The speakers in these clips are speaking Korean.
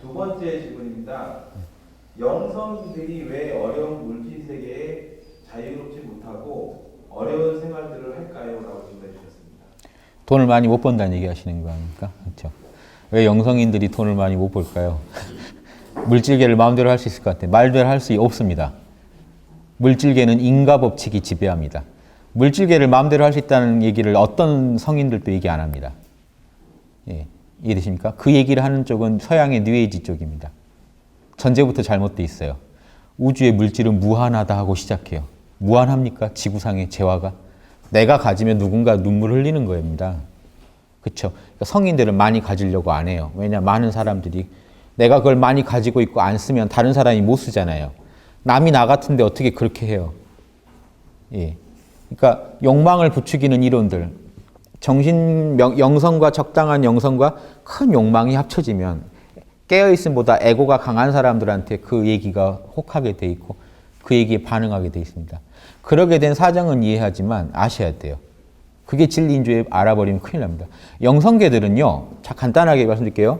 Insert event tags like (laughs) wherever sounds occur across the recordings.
두 번째 질문입니다. 영성인들이 왜 어려운 물질 세계에 자유롭지 못하고 어려운 생활들을 할까요? 라고 질문해 주셨습니다. 돈을 많이 못 번다는 얘기 하시는 거 아닙니까? 그렇죠. 왜 영성인들이 돈을 많이 못 벌까요? (laughs) 물질계를 마음대로 할 수 있을 것 같아요. 말대로 할 수 없습니다. 물질계는 인과 법칙이 지배합니다. 물질계를 마음대로 할 수 있다는 얘기를 어떤 성인들도 얘기 안 합니다. 예, 이해되십니까? 그 얘기를 하는 쪽은 서양의 뉴에이지 쪽입니다. 전제부터 잘못돼 있어요. 우주의 물질은 무한하다 하고 시작해요. 무한합니까? 지구상의 재화가? 내가 가지면 누군가 눈물 흘리는 겁니다. 그렇죠? 성인들은 많이 가지려고 안 해요. 왜냐 많은 사람들이 내가 그걸 많이 가지고 있고 안 쓰면 다른 사람이 못 쓰잖아요. 남이 나 같은데 어떻게 그렇게 해요? 예. 그러니까 욕망을 부추기는 이론들, 정신 명- 영성과 적당한 영성과 큰 욕망이 합쳐지면 깨어 있음보다 에고가 강한 사람들한테 그 얘기가 혹하게 돼 있고 그 얘기에 반응하게 돼 있습니다. 그러게 된 사정은 이해하지만 아셔야 돼요. 그게 진리인 줄 알아버리면 큰일 납니다. 영성계들은요, 자, 간단하게 말씀드릴게요.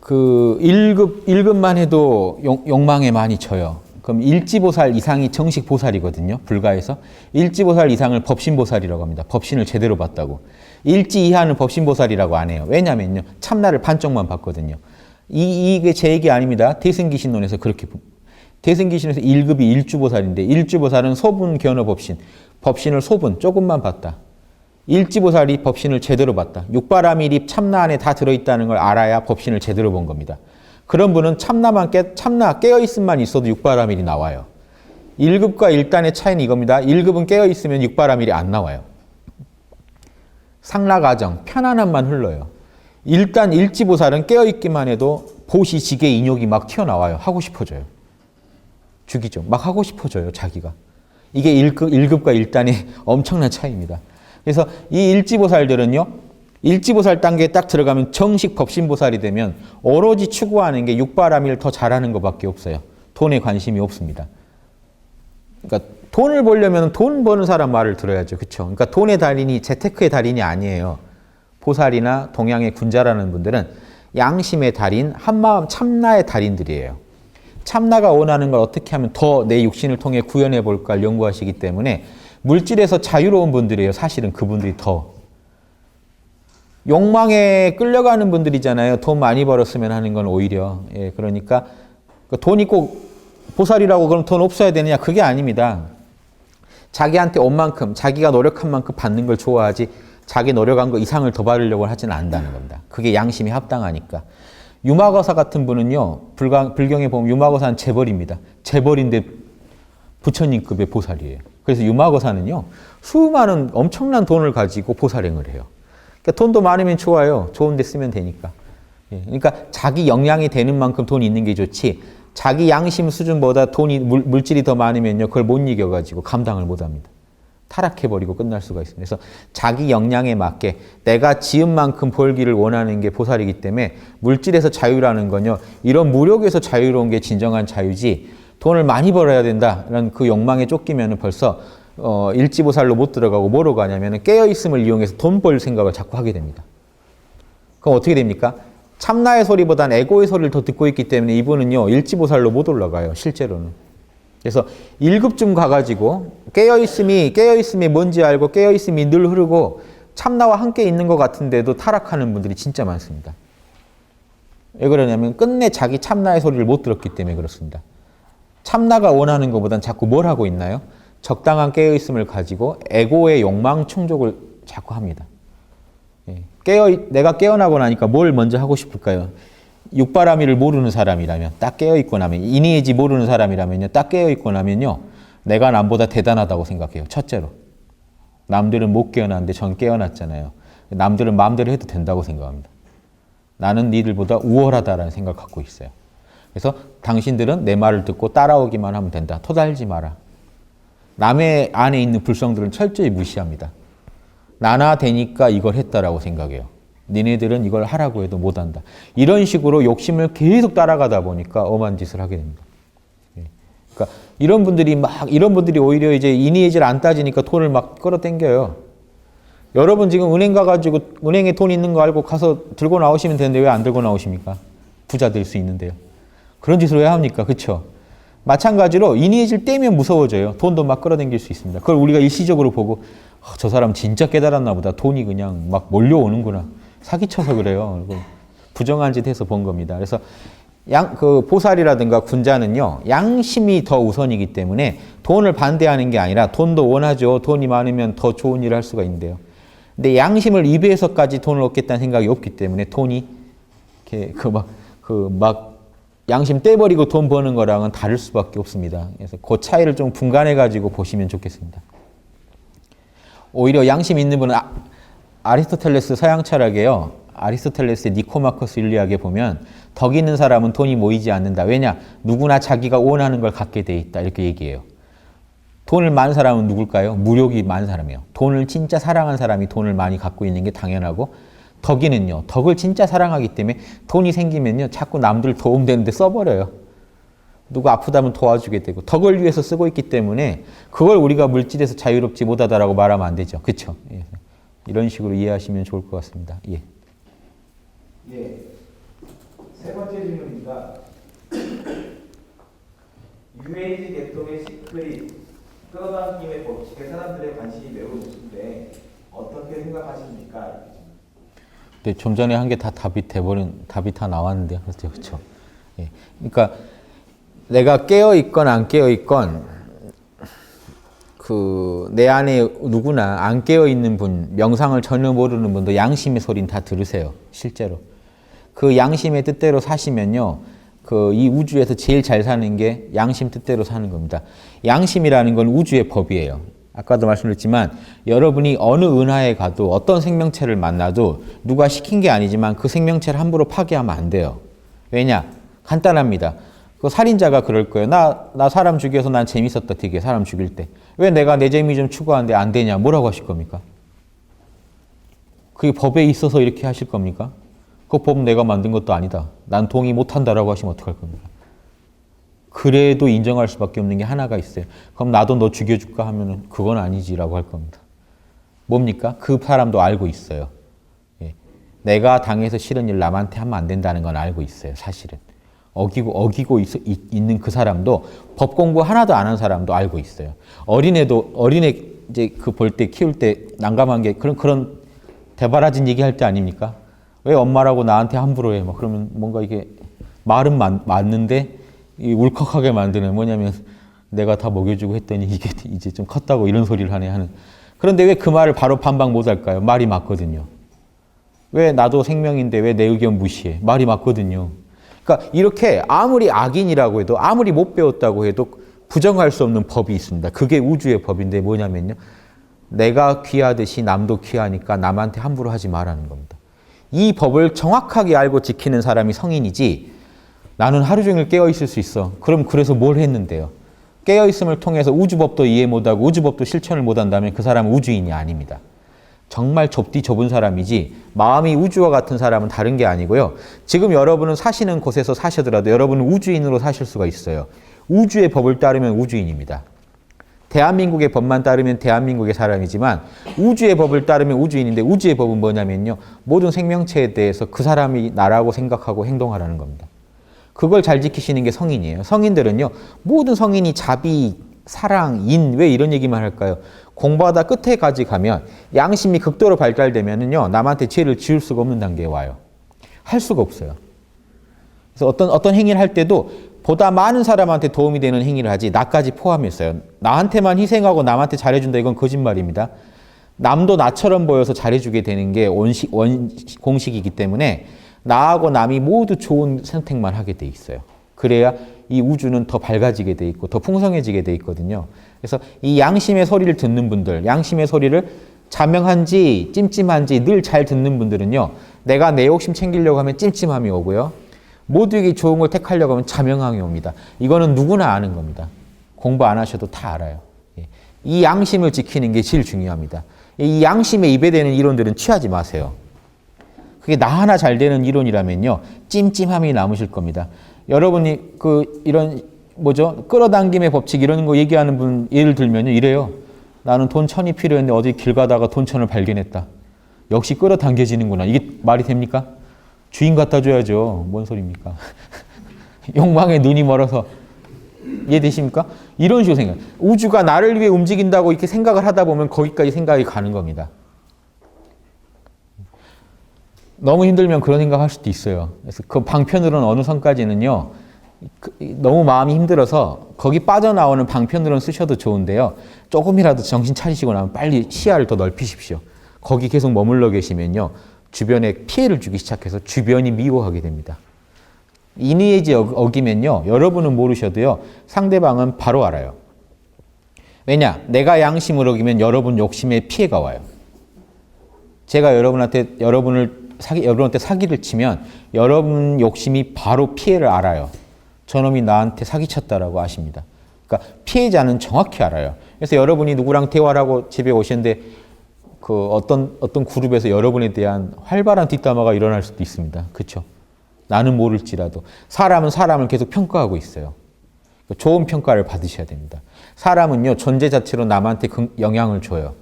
그 1급, 1급만 해도 욕, 욕망에 많이 쳐요. 그럼 일지보살 이상이 정식 보살이거든요. 불가에서. 일지보살 이상을 법신보살이라고 합니다. 법신을 제대로 봤다고. 일지 이하는 법신보살이라고 안 해요. 왜냐면요. 참나를 반쪽만 봤거든요. 이, 이게 제 얘기 아닙니다. 대승기신론에서 그렇게 보- 대승기신에서 1급이 일주보살인데 일주보살은 소분 견어 법신, 법신을 소분 조금만 봤다. 일지보살이 법신을 제대로 봤다. 육바라밀이 참나 안에 다 들어있다는 걸 알아야 법신을 제대로 본 겁니다. 그런 분은 참나만 깨, 참나 깨어있음만 있어도 육바라밀이 나와요. 1급과 1단의 차이는 이겁니다. 1급은 깨어있으면 육바라밀이 안 나와요. 상라가정, 편안함만 흘러요. 일단 일지보살은 깨어있기만 해도 보시, 지게, 인욕이 막 튀어나와요. 하고 싶어져요. 죽이죠. 막 하고 싶어져요, 자기가. 이게 1급, 1급과 1단의 엄청난 차이입니다. 그래서 이 일지보살들은요, 일지보살 단계에 딱 들어가면 정식 법신보살이 되면 오로지 추구하는 게 육바라밀 더 잘하는 것밖에 없어요. 돈에 관심이 없습니다. 그러니까 돈을 벌려면 돈 버는 사람 말을 들어야죠. 그렇죠? 그러니까 돈의 달인이 재테크의 달인이 아니에요. 보살이나 동양의 군자라는 분들은 양심의 달인, 한마음 참나의 달인들이에요. 참나가 원하는 걸 어떻게 하면 더 내 육신을 통해 구현해 볼까 연구하시기 때문에 물질에서 자유로운 분들이에요. 사실은 그분들이 더 욕망에 끌려가는 분들이잖아요. 돈 많이 벌었으면 하는 건 오히려 예, 그러니까 그 돈이 꼭 보살이라고 그럼 돈 없어야 되느냐 그게 아닙니다. 자기한테 온 만큼 자기가 노력한 만큼 받는 걸 좋아하지 자기 노력한 거 이상을 더 받으려고 하지는 않는다는 겁니다. 그게 양심이 합당하니까. 유마거사 같은 분은요, 불가, 불경에 보면 유마거사는 재벌입니다. 재벌인데 부처님급의 보살이에요. 그래서 유마거사는요, 수많은 엄청난 돈을 가지고 보살행을 해요. 그러니까 돈도 많으면 좋아요. 좋은 데 쓰면 되니까. 예, 그러니까 자기 역량이 되는 만큼 돈이 있는 게 좋지, 자기 양심 수준보다 돈이, 물, 물질이 더 많으면요, 그걸 못 이겨 가지고 감당을 못 합니다. 타락해 버리고 끝날 수가 있습니다. 그래서 자기 역량에 맞게 내가 지은 만큼 벌기를 원하는 게 보살이기 때문에 물질에서 자유라는 건요, 이런 무력에서 자유로운 게 진정한 자유지, 돈을 많이 벌어야 된다라는 그 욕망에 쫓기면 벌써 어, 일지보살로 못 들어가고 뭐로 가냐면 깨어있음을 이용해서 돈 벌 생각을 자꾸 하게 됩니다. 그럼 어떻게 됩니까? 참나의 소리보단 에고의 소리를 더 듣고 있기 때문에 이분은요, 일지보살로 못 올라가요, 실제로는. 그래서 1급쯤 가가지고 깨어있음이, 깨어있음이 뭔지 알고 깨어있음이 늘 흐르고 참나와 함께 있는 것 같은데도 타락하는 분들이 진짜 많습니다. 왜 그러냐면 끝내 자기 참나의 소리를 못 들었기 때문에 그렇습니다. 참나가 원하는 것보단 자꾸 뭘 하고 있나요? 적당한 깨어있음을 가지고 에고의 욕망 충족을 자꾸 합니다. 예. 깨어 내가 깨어나고 나니까 뭘 먼저 하고 싶을까요? 육바라밀을 모르는 사람이라면 딱 깨어 있고 나면 이니에지 모르는 사람이라면요 딱 깨어 있고 나면요 내가 남보다 대단하다고 생각해요 첫째로 남들은 못 깨어났는데 전 깨어났잖아요 남들은 마음대로 해도 된다고 생각합니다 나는 니들보다 우월하다라는 생각을 갖고 있어요 그래서 당신들은 내 말을 듣고 따라오기만 하면 된다 토달지 마라 남의 안에 있는 불성들은 철저히 무시합니다 나나 되니까 이걸 했다라고 생각해요. 니네들은 이걸 하라고 해도 못한다. 이런 식으로 욕심을 계속 따라가다 보니까 엄한 짓을 하게 됩니다. 예. 그러니까 이런 분들이 막 이런 분들이 오히려 이제 이니에질 안 따지니까 돈을 막 끌어당겨요. 여러분 지금 은행 가가지고 은행에 돈 있는 거 알고 가서 들고 나오시면 되는데 왜 안 들고 나오십니까? 부자 될 수 있는데요. 그런 짓을 왜 합니까? 그렇죠? 마찬가지로 인위해질 때면 무서워져요. 돈도 막 끌어당길 수 있습니다. 그걸 우리가 일시적으로 보고 아, 저 사람 진짜 깨달았나 보다. 돈이 그냥 막 몰려오는구나. 사기쳐서 그래요. 그리고 부정한 짓 해서 본 겁니다. 그래서 양, 그 보살이라든가 군자는요, 양심이 더 우선이기 때문에 돈을 반대하는 게 아니라 돈도 원하죠. 돈이 많으면 더 좋은 일을 할 수가 있는데요. 근데 양심을 이배해서까지 돈을 얻겠다는 생각이 없기 때문에 돈이 이렇게 그 막, 그 막 양심 떼버리고 돈 버는 거랑은 다를 수밖에 없습니다. 그래서 그 차이를 좀 분간해 가지고 보시면 좋겠습니다. 오히려 양심 있는 분은 아, 아리스토텔레스 서양 철학에요. 아리스토텔레스의 니코마커스 윤리학에 보면 덕 있는 사람은 돈이 모이지 않는다. 왜냐? 누구나 자기가 원하는 걸 갖게 돼 있다. 이렇게 얘기해요. 돈을 많은 사람은 누굴까요? 무력이 많은 사람이에요. 돈을 진짜 사랑한 사람이 돈을 많이 갖고 있는 게 당연하고 덕이는요. 덕을 진짜 사랑하기 때문에 돈이 생기면요. 자꾸 남들 도움되는데 써버려요. 누가 아프다면 도와주게 되고 덕을 위해서 쓰고 있기 때문에 그걸 우리가 물질에서 자유롭지 못하다라고 말하면 안 되죠. 그렇죠? 예. 이런 식으로 이해하시면 좋을 것 같습니다. 예. 예. 세 번째 질문입니다. (coughs) UAG 계통의 시크릿 끌어당김의 법칙에 사람들의 관심이 매우 높은데 어떻게 생각하십니까? 근데 좀 전에 한 게 다 답이 돼버린 답이 다 나왔는데요. 그렇죠, 그렇죠. 예. 그러니까 내가 깨어 있건 안 깨어 있건 그 내 안에 누구나 안 깨어 있는 분, 명상을 전혀 모르는 분도 양심의 소리는 다 들으세요. 실제로 그 양심의 뜻대로 사시면요. 그 이 우주에서 제일 잘 사는 게 양심 뜻대로 사는 겁니다. 양심이라는 건 우주의 법이에요. 아까도 말씀드렸지만 여러분이 어느 은하에 가도 어떤 생명체를 만나도 누가 시킨 게 아니지만 그 생명체를 함부로 파괴하면 안 돼요. 왜냐? 간단합니다. 그 살인자가 그럴 거예요. 나, 나 사람 죽여서 난 재밌었다 되게 사람 죽일 때. 왜 내가 내 재미 좀 추구하는데 안 되냐? 뭐라고 하실 겁니까? 그게 법에 있어서 이렇게 하실 겁니까? 그 법 내가 만든 것도 아니다. 난 동의 못 한다라고 하시면 어떡할 겁니까? 그래도 인정할 수밖에 없는 게 하나가 있어요. 그럼 나도 너 죽여줄까 하면은 그건 아니지라고 할 겁니다. 뭡니까? 그 사람도 알고 있어요. 예. 내가 당해서 싫은 일 남한테 하면 안 된다는 건 알고 있어요. 사실은. 어기고 어기고 있, 있는 그 사람도 법 공부 하나도 안 한 사람도 알고 있어요. 어린애도 어린애 이제 그 볼 때 키울 때 난감한 게 그런 그런 대바라진 얘기할 때 아닙니까? 왜 엄마라고 나한테 함부로 해? 막 그러면 뭔가 이게 말은 맞, 맞는데 이 울컥하게 만드는 뭐냐면 내가 다 먹여주고 했더니 이게 (laughs) 이제 좀 컸다고 이런 소리를 하네 하는. 그런데 왜 그 말을 바로 반박 못 할까요? 말이 맞거든요. 왜 나도 생명인데 왜 내 의견 무시해? 말이 맞거든요. 그러니까 이렇게 아무리 악인이라고 해도 아무리 못 배웠다고 해도 부정할 수 없는 법이 있습니다. 그게 우주의 법인데 뭐냐면요. 내가 귀하듯이 남도 귀하니까 남한테 함부로 하지 말라는 겁니다. 이 법을 정확하게 알고 지키는 사람이 성인이지 나는 하루 종일 깨어 있을 수 있어. 그럼 그래서 뭘 했는데요? 깨어 있음을 통해서 우주법도 이해 못하고 우주법도 실천을 못한다면 그 사람은 우주인이 아닙니다. 정말 좁디 좁은 사람이지 마음이 우주와 같은 사람은 다른 게 아니고요. 지금 여러분은 사시는 곳에서 사시더라도 여러분은 우주인으로 사실 수가 있어요. 우주의 법을 따르면 우주인입니다. 대한민국의 법만 따르면 대한민국의 사람이지만 우주의 법을 따르면 우주인인데 우주의 법은 뭐냐면요. 모든 생명체에 대해서 그 사람이 나라고 생각하고 행동하라는 겁니다. 그걸 잘 지키시는 게 성인이에요. 성인들은요. 모든 성인이 자비, 사랑, 인, 왜 이런 얘기만 할까요? 공부하다 끝에까지 가면 양심이 극도로 발달되면은요. 남한테 죄를 지을 수가 없는 단계에 와요. 할 수가 없어요. 그래서 어떤 어떤 행위를 할 때도 보다 많은 사람한테 도움이 되는 행위를 하지 나까지 포함했어요. 나한테만 희생하고 남한테 잘해준다 이건 거짓말입니다. 남도 나처럼 보여서 잘해주게 되는 게 원식, 원, 공식이기 때문에 나하고 남이 모두 좋은 선택만 하게 돼 있어요. 그래야 이 우주는 더 밝아지게 돼 있고 더 풍성해지게 돼 있거든요. 그래서 이 양심의 소리를 듣는 분들, 양심의 소리를 자명한지 찜찜한지 늘 잘 듣는 분들은요. 내가 내 욕심 챙기려고 하면 찜찜함이 오고요. 모두에게 좋은 걸 택하려고 하면 자명함이 옵니다. 이거는 누구나 아는 겁니다. 공부 안 하셔도 다 알아요. 예. 이 양심을 지키는 게 제일 중요합니다. 이 양심에 입에 대는 이론들은 취하지 마세요. 그게 나 하나 잘 되는 이론이라면요. 찜찜함이 남으실 겁니다. 여러분이 그 이런 뭐죠? 끌어당김의 법칙 이런 거 얘기하는 분 예를 들면요. 이래요. 나는 돈 천이 필요했는데 어디 길 가다가 돈 천을 발견했다. 역시 끌어당겨지는구나. 이게 말이 됩니까? 주인 갖다 줘야죠. 뭔 소리입니까? (laughs) 욕망에 눈이 멀어서 이해되십니까? 이런 식으로 생각. 우주가 나를 위해 움직인다고 이렇게 생각을 하다 보면 거기까지 생각이 가는 겁니다. 너무 힘들면 그런 생각할 수도 있어요. 그래서 그 방편으로는 어느 선까지는요. 그- 너무 마음이 힘들어서 거기 빠져나오는 방편으로는 쓰셔도 좋은데요. 조금이라도 정신 차리시고 나면 빨리 시야를 더 넓히십시오. 거기 계속 머물러 계시면요. 주변에 피해를 주기 시작해서 주변이 미워하게 됩니다. 인의의지 어- 어기면요. 여러분은 모르셔도요. 상대방은 바로 알아요. 왜냐? 내가 양심을 어기면 여러분 욕심에 피해가 와요. 제가 여러분한테 여러분을 사기 여러분한테 사기를 치면 여러분 욕심이 바로 피해를 알아요. 저놈이 나한테 사기쳤다라고 아십니다. 그러니까 피해자는 정확히 알아요. 그래서 여러분이 누구랑 대화를 하고 집에 오셨는데 그 어떤 어떤 그룹에서 여러분에 대한 활발한 뒷담화가 일어날 수도 있습니다. 그렇죠? 나는 모를지라도 사람은 사람을 계속 평가하고 있어요. 좋은 평가를 받으셔야 됩니다. 사람은요 존재 자체로 남한테 긍- 영향을 줘요.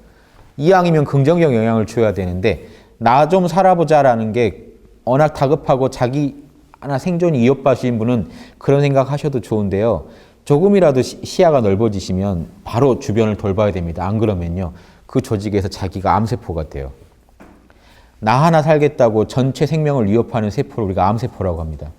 이왕이면 긍정적 영향을 줘야 되는데 나 좀 살아보자라는 게 워낙 다급하고 자기 하나 생존이 이어빠진 분은 그런 생각 하셔도 좋은데요. 조금이라도 시- 시야가 넓어지시면 바로 주변을 돌봐야 됩니다. 안 그러면요. 그 조직에서 자기가 암세포가 돼요. 나 하나 살겠다고 전체 생명을 위협하는 세포를 우리가 암세포라고 합니다.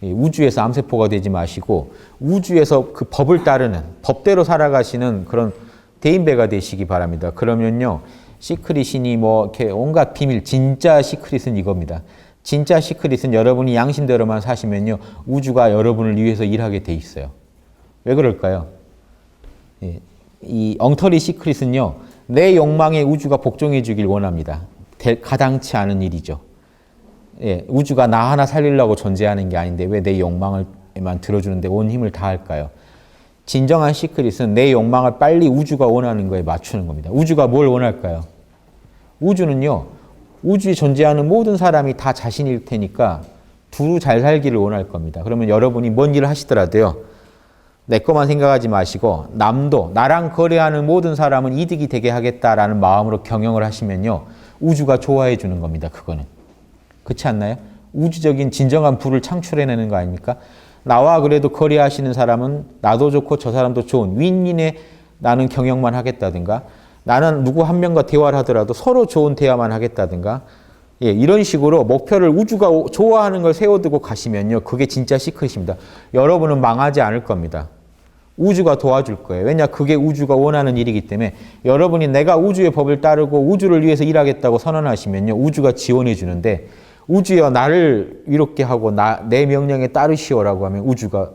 이 우주에서 암세포가 되지 마시고 우주에서 그 법을 따르는 법대로 살아가시는 그런 대인배가 되시기 바랍니다. 그러면요 시크릿이니 뭐 이렇게 온갖 비밀 진짜 시크릿은 이겁니다. 진짜 시크릿은 여러분이 양심대로만 사시면요 우주가 여러분을 위해서 일하게 돼 있어요. 왜 그럴까요? 예, 이 엉터리 시크릿은요 내 욕망에 우주가 복종해 주길 원합니다. 될- 가당치 않은 일이죠. 예, 우주가 나 하나 살리려고 존재하는 게 아닌데 왜 내 욕망을만 들어주는데 온 힘을 다할까요? 진정한 시크릿은 내 욕망을 빨리 우주가 원하는 거에 맞추는 겁니다. 우주가 뭘 원할까요? 우주는요, 우주에 존재하는 모든 사람이 다 자신일 테니까 두루 잘 살기를 원할 겁니다. 그러면 여러분이 뭔 일을 하시더라도요, 내 것만 생각하지 마시고 남도 나랑 거래하는 모든 사람은 이득이 되게 하겠다라는 마음으로 경영을 하시면요, 우주가 좋아해 주는 겁니다. 그거는. 그렇지 않나요? 우주적인 진정한 부를 창출해내는 거 아닙니까? 나와 그래도 거래하시는 사람은 나도 좋고 저 사람도 좋은 윈윈의 나는 경영만 하겠다든가 나는 누구 한 명과 대화를 하더라도 서로 좋은 대화만 하겠다든가 예, 이런 식으로 목표를 우주가 오- 좋아하는 걸 세워두고 가시면요. 그게 진짜 시크릿입니다. 여러분은 망하지 않을 겁니다. 우주가 도와줄 거예요. 왜냐? 그게 우주가 원하는 일이기 때문에 여러분이 내가 우주의 법을 따르고 우주를 위해서 일하겠다고 선언하시면요. 우주가 지원해 주는데 우주여 나를 이롭게 하고 나, 내 명령에 따르시오라고 하면 우주가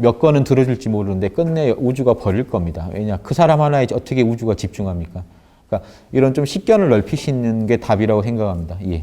몇 건은 들어줄지 모르는데 끝내 우주가 버릴 겁니다. 왜냐? 그 사람 하나에 어떻게 우주가 집중합니까? 그러니까 이런 좀 식견을 넓히시는 게 답이라고 생각합니다. 예.